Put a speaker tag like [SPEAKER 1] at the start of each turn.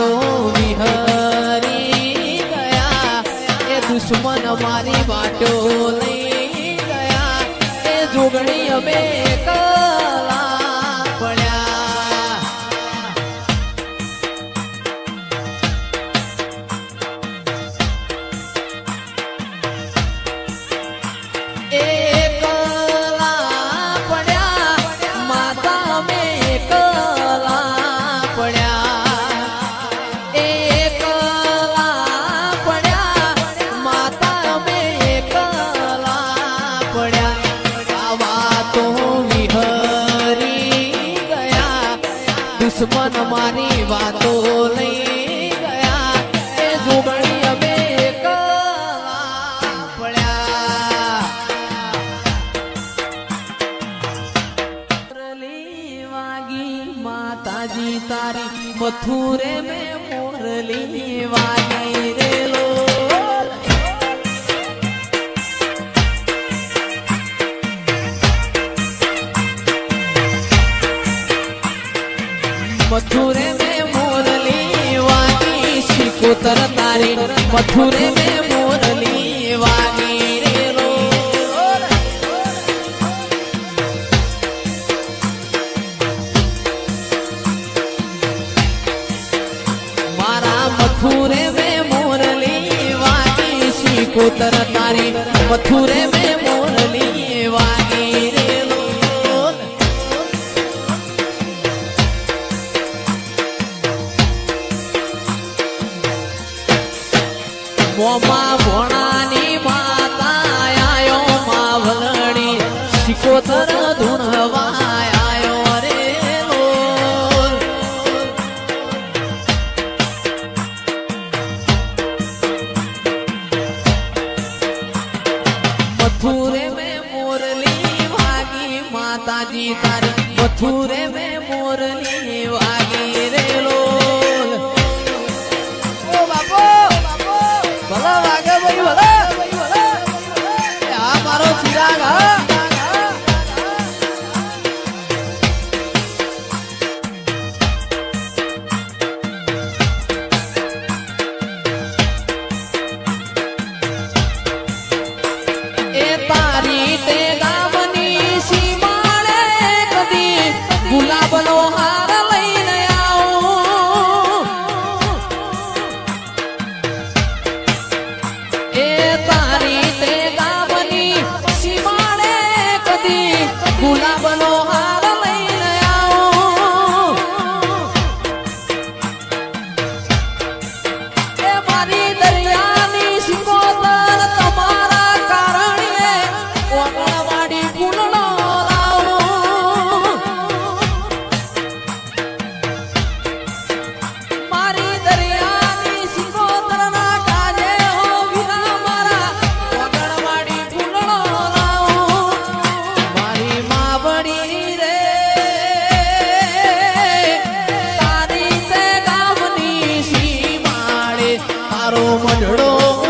[SPEAKER 1] તો વિહરી ગયા. એ દુશ્મન મારી વાટો લઈ ગયા. એ જોગણી અમે કા દુશ્મન મારી વાતો લઈ ગયા. વાગી માતાજી તારી મથુરે મેં મોરલી વાગી. મથુરે મેં મોરલી વાગી શિકોતર તારી મથુરે મેં મોરલી વાગી રે લો મારા મથુરે મે મોરલી વાગી શિકોતર તારી મથુરે મોમાં ભોણાની માતા આયો માવલણી શિકોતર ધૂણવા આયો રે. મથુરે મેં મોરલી વાગી માતાજી તારી મથુરે મેં મોરલી તારો મઢડો